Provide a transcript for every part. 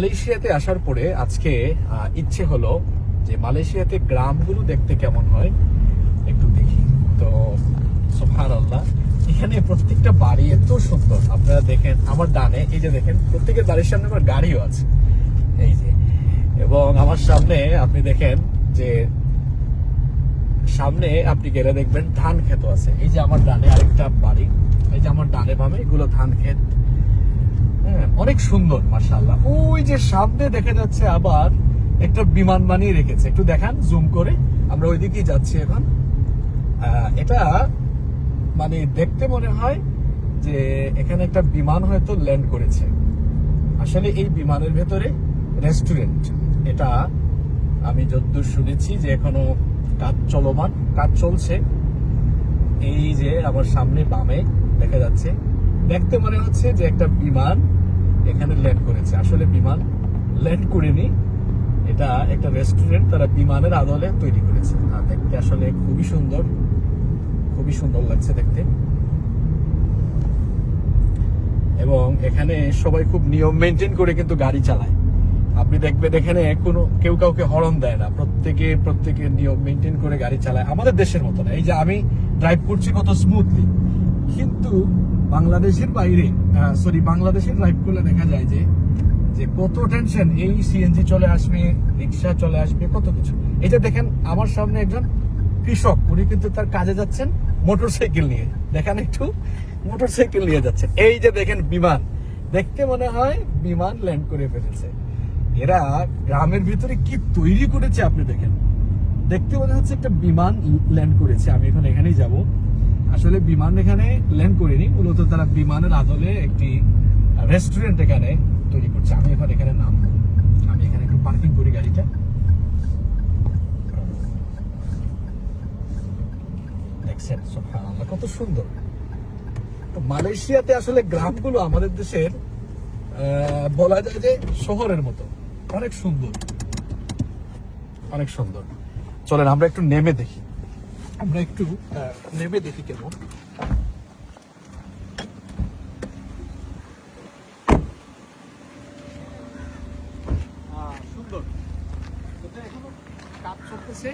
মালয়েশিয়াতে আসার পরে আজকে ইচ্ছে হলো যে মালয়েশিয়াতে গ্রামগুলো দেখতে কেমন হয়, একটু দেখি। তো সোফার আল্লাহ এখানে প্রত্যেকটা বাড়ি এত সুন্দর। আপনারা দেখেন, আমার ডানে, এই যে দেখেন, প্রত্যেকের বাড়ির সামনে আমার গাড়িও আছে। এই যে, এবং আমার সামনে আপনি দেখেন যে, সামনে আপনি গেলে দেখবেন ধান ক্ষেত আছে। এই যে আমার ডানে আরেকটা বাড়ি, এই যে আমার ডানে বামে এগুলো ধান ক্ষেত। হ্যাঁ, অনেক সুন্দর মার্শাল্লাহ ওই যে সামনে দেখা যাচ্ছে আবার একটা বিমান বানিয়ে রেখেছে। একটু দেখান জুম করে। আমরা ওই দিকেই যাচ্ছি এখন। এটা মানে দেখতে মনে হয় যে এখানে একটা বিমান হয়তো ল্যান্ড করেছে। আসলে এই বিমানের ভেতরে রেস্টুরেন্ট এটা আমি যতদূর শুনেছি যে এখনও কাজ চলমান কাজ চলছে। এই যে আমার সামনে বামে দেখা যাচ্ছে। দেখতে মনে হচ্ছে যে একটা বিমান এখানে ল্যান্ড করেছে। আসলে বিমান ল্যান্ড করেনি। এটা একটা রেস্টুরেন্ট তারা বিমানের আদলে তৈরি করেছে। আর দেখতে আসলে খুবই সুন্দর। খুবই সুন্দর লাগছে দেখতে। এবং এখানে সবাই খুব নিয়ম মেনটেন করে কিন্তু গাড়ি চালায়। আপনি দেখবেন এখানে কোনো, কেউ কাউকে হরন দেয় না। প্রত্যেকে প্রত্যেকে নিয়ম মেনটেন করে গাড়ি চালায়। আমাদের দেশের মতো না। এই যে আমি ড্রাইভ করছি কত স্মুথলি কিন্তু বাংলাদেশের বাইরে সরি বাংলাদেশের ড্রাইভ করলে দেখা যায় যে যে কত টেনশন এই সিএনজি চলে আসবে, রিক্সা চলে আসবে, কত কিছু। এই যে দেখেন, আমার সামনে একজন কৃষক, উনি কিন্তু তার কাজে যাচ্ছেন মোটরসাইকেল নিয়ে। দেখেন একটু মোটরসাইকেল নিয়ে যাচ্ছেন এই যে দেখেন বিমান, দেখতে মনে হয় বিমান ল্যান্ড করে ফেলেছে। এরা গ্রামের ভিতরে কি তৈরি করেছে আপনি দেখেন। দেখতে মনে হচ্ছে একটা বিমান ল্যান্ড করেছে, আমি এখন এখানেই যাব। আসলে বিমান এখানে ল্যান্ড করিনি, মূলত তারা বিমানের আদলে একটি রেস্টুরেন্ট এখানে তৈরি করছে। আমি এখন এখানে নাম আমি এখানে একটু পার্কিং করি গাড়িটা। দেখছেন? কত সুন্দর। তো মালয়েশিয়াতে আসলে গ্রামগুলো আমাদের দেশের বলা যায় যে শহরের মতো। অনেক সুন্দর। অনেক সুন্দর। চলেন, আমরা একটু নেমে দেখি। আমরা একটু নেমে দেখি কেমন। সুন্দর। এখনও কাজ চলতেছে।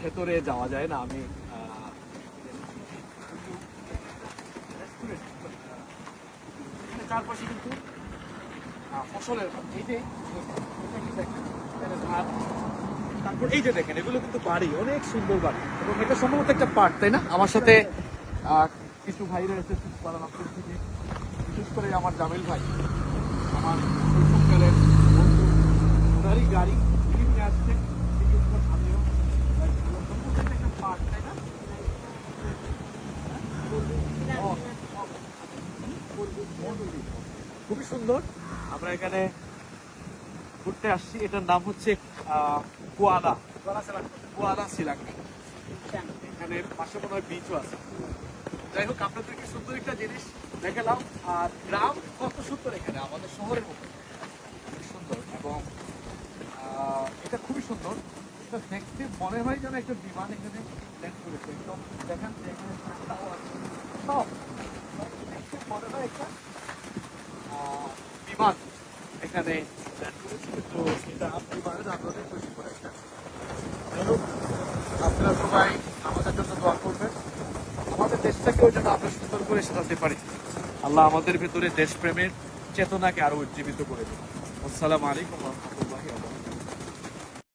ভেতরে যাওয়া যায় না, আমি চারপাশে কিন্তু ফসলের, এই যে ধান। তারপর এই যে দেখেন এগুলো কিন্তু বাড়ি অনেক সুন্দর বাড়ি। এবং এটা সম্ভবত একটা পার্ক তাই না? আমার সাথে কিছু এসেছে কুয়ালালামপুর থেকে বিশেষ করে আমার জামিল ভাই আমার শৈশবকালের বন্ধু। ওনারই গাড়ি কিনে আসছে ও, খুবই সুন্দর। আমরা এখানে ঘুরতে আসছি। এটার নাম হচ্ছে কুয়ালা। কুয়ালা শিলাঙ্গি এখানে পাশে মনে হয় বিচও আছে। যাই হোক, আপনাদেরকে সুন্দর একটা জিনিস দেখালাম। আর গ্রাম কত সুন্দর এখানে, আমাদের শহরের মতো। সুন্দর এবং এটা খুবই সুন্দর। এটা দেখতে মনে হয় যেন একটা বিমান এখানে ল্যান্ড করেছে। একদম দেখেন যে এখানে সব। দেখতে মনে হয় একটা বিমান এখানে ল্যান্ড করেছে কিন্তু এটা বিমানের আন্দোলনে তৈরি করে একটা যাই হোক, আপনারা সবাই আমাদের জন্য দোয়া করবেন আমাদের দেশটাকেও যেন আমরা সুন্দর করে সাজাতে পারি। আল্লাহ আমাদের ভেতরে দেশপ্রেমের চেতনাকে আরও উজ্জীবিত করে দেবে আসসালামু আলাইকুম রহমতুল্লাহ